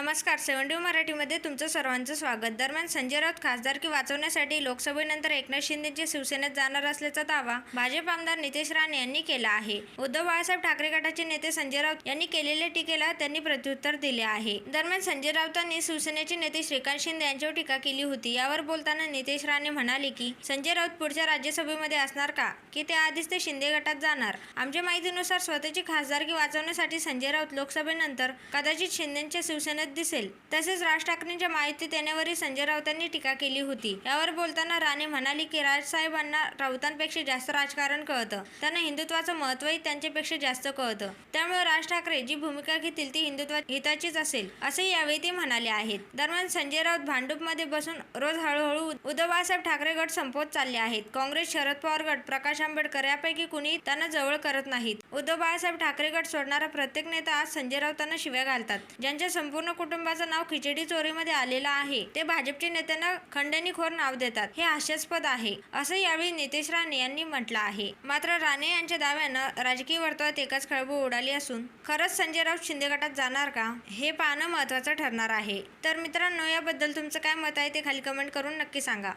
नमस्कार सेव्हन्टी मराठीमध्ये तुमचं सर्वांचं स्वागत. दरम्यान संजय राऊत खासदारकी वाचवण्यासाठी लोकसभेनंतर एकनाथ शिंदेचे शिवसेनेत जाणार असल्याचा दावा भाजप आमदार नितेश राणे यांनी केला आहे. उद्धव बाळासाहेब ठाकरे गटाचे नेते संजय राऊत यांनी केलेल्या टीकेला त्यांनी प्रत्युत्तर दिले आहे. दरम्यान संजय राऊतांनी शिवसेनेचे नेते श्रीकांत शिंदे यांच्यावर टीका केली होती. यावर बोलताना नितेश राणे म्हणाले की संजय राऊत पुढच्या राज्यसभेमध्ये असणार का? की त्याआधीच ते शिंदे गटात जाणार? आमच्या माहितीनुसार स्वतःची खासदारकी वाचवण्यासाठी संजय राऊत लोकसभेनंतर कदाचित शिंदेच्या शिवसेनेत दिसेल. तसेच राज ठाकरेंच्या माहिती देण्यावरही संजय राऊतांनी टीका केली होती. यावर बोलताना राणे म्हणाली की राजसाहेबांना राऊतांपेक्षा जास्त राजकारण कळतं. त्यांना हिंदुत्वाचं महत्वही त्यांच्यापेक्षा जास्त कळतं. त्यामुळे राज ठाकरे जी भूमिका घेतील ती हिंदुत्व हिताचीच असेल असे यावेळी ते म्हणाले आहेत. दरम्यान संजय राऊत भांडूपमध्ये बसून रोज हळूहळू उद्धव बाळासाहेब ठाकरे गट संपवत चालले आहेत. काँग्रेस शरद पवार गट प्रकाश आंबेडकर यापैकी कुणी त्यांना जवळ करत नाहीत. उद्धव बाळासाहेब ठाकरे गट सोडणारा प्रत्येक नेता आज संजय राऊतांना शिव्या घालतात. ज्यांच्या संपूर्ण कुटुंबाचं नाव खिचडी चोरीमध्ये आलेलं आहे. ते भाजपचे नेत्यांना खंडणीखोर नाव देतात. हे हास्यास्पद आहे असं यावेळी नितेश राणे यांनी म्हटलं आहे. मात्र राणे यांच्या दाव्यानं राजकीय वर्तुळात एकाच खळबळ उडाली असून खरंच संजय राऊत शिंदे गटात जाणार का हे पाहणं महत्त्वाचं ठरणार आहे. तर मित्रांनो याबद्दल तुमचं काय मत आहे ते खाली कमेंट करून नक्की सांगा.